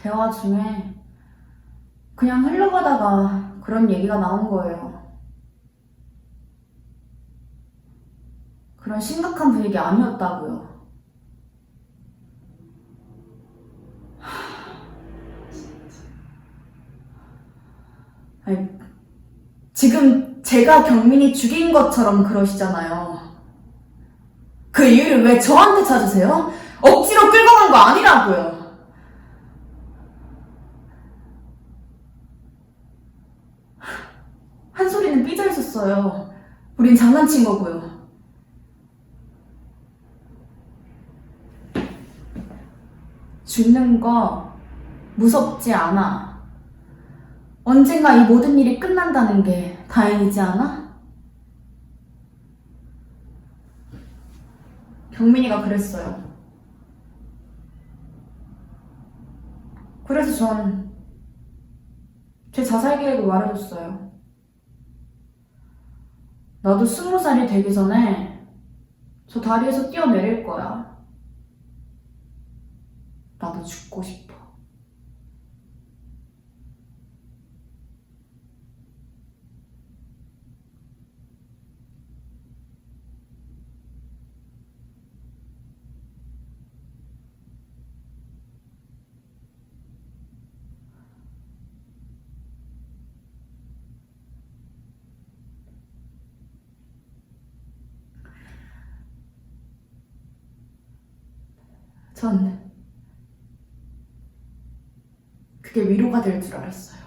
대화 중에 그냥 흘러가다가 그런 얘기가 나온 거예요. 그런 심각한 분위기 아니었다고요. 아니, 지금 제가 경민이 죽인 것처럼 그러시잖아요. 그 이유를 왜 저한테 찾으세요? 억지로 끌고 간 거 아니라고요. 한 소리는 삐져 있었어요. 우린 장난친 거고요. 죽는 거 무섭지 않아. 언젠가 이 모든 일이 끝난다는 게 다행이지 않아? 경민이가 그랬어요. 그래서 전 제 자살 계획을 말해줬어요. 나도 스무 살이 되기 전에 저 다리에서 뛰어내릴 거야. 나도 죽고 싶어. 전 그게 위로가 될 줄 알았어요.